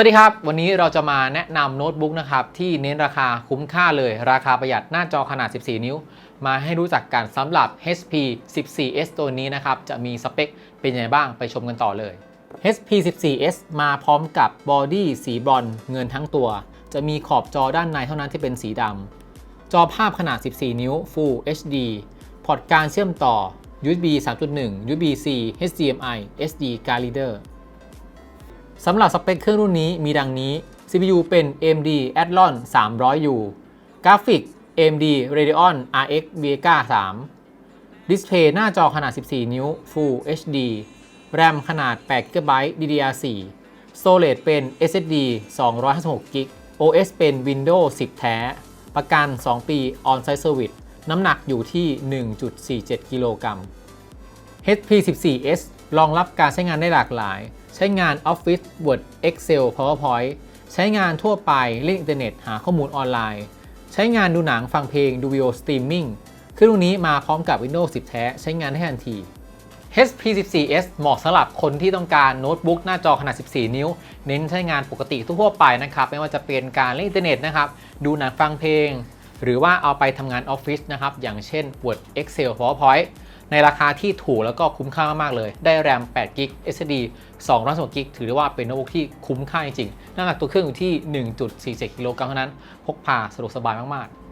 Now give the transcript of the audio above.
วัสดีครับ วันนี้เราจะมาแนะนำโน้ตบุ๊กนะครับ ที่เน้นราคาคุ้มค่าเลย ราคาประหยัดหน้าจอขนาด 14 นิ้ว มาให้รู้จักกันสำหรับ HP 14s ตัวนี้นะครับ จะมีสเปคเป็นยังไงบ้างไปชมกันต่อเลย HP 14s มาพร้อมกับบอดี้สีบรอนเงินทั้งตัว จะมีขอบจอด้านในเท่านั้นที่เป็นสีดำจอภาพขนาด 14 นิ้ว Full HD พอร์ตการเชื่อมต่อ USB 3.1 USB-C HDMI SD Card Reader สำหรับสเปคเครื่องรุ่นนี้มีดังนี้ CPU เป็น AMD Athlon 300U กราฟิก AMD Radeon RX Vega 3 ดิสเพย์หน้าจอขนาด 14 นิ้ว Full HD RAM ขนาด 8 GB DDR4 Storage เป็น SSD 256 GB OS เป็น Windows 10 แท้ ประกัน 2 ปี On-Site Service น้ำหนักอยู่ที่ 1.47 กิโลกรัม HP 14s รองรับการใช้งานได้หลากหลาย ใช้งาน Office Word Excel PowerPoint ใช้งานทั่วไปเล่นอินเทอร์เน็ตหาข้อมูลออนไลน์ ใช้งานดูหนังฟังเพลงดูวิดีโอสตรีมมิ่งเครื่องรุ่นนี้มาพร้อมกับ Windows 10 แท้ ใช้งานได้ทันที HP 14s เหมาะสำหรับคนที่ต้องการโน้ตบุ๊กหน้าจอขนาด 14 นิ้ว เน้นใช้งานปกติทั่วไปนะครับ ไม่ว่าจะเป็นการเล่นอินเทอร์เน็ตนะครับ ดูหนังฟังเพลง หรือว่าเอาไปทำงานออฟฟิศนะครับ อย่างเช่น Word Excel PowerPoint ในราคาที่ถูกแล้วก็คุ้มค่ามากๆเลย ได้แรม8 g b SSD 226 g b ถือได้ว่าเป็นโน้ตบุ๊กที่คุ้มค่าจริงๆน้ำหนักตัวเครื่องอยู่ที่ 1.47กิโลกรัมเท่านั้น พกพาสะดวกสบายมากๆ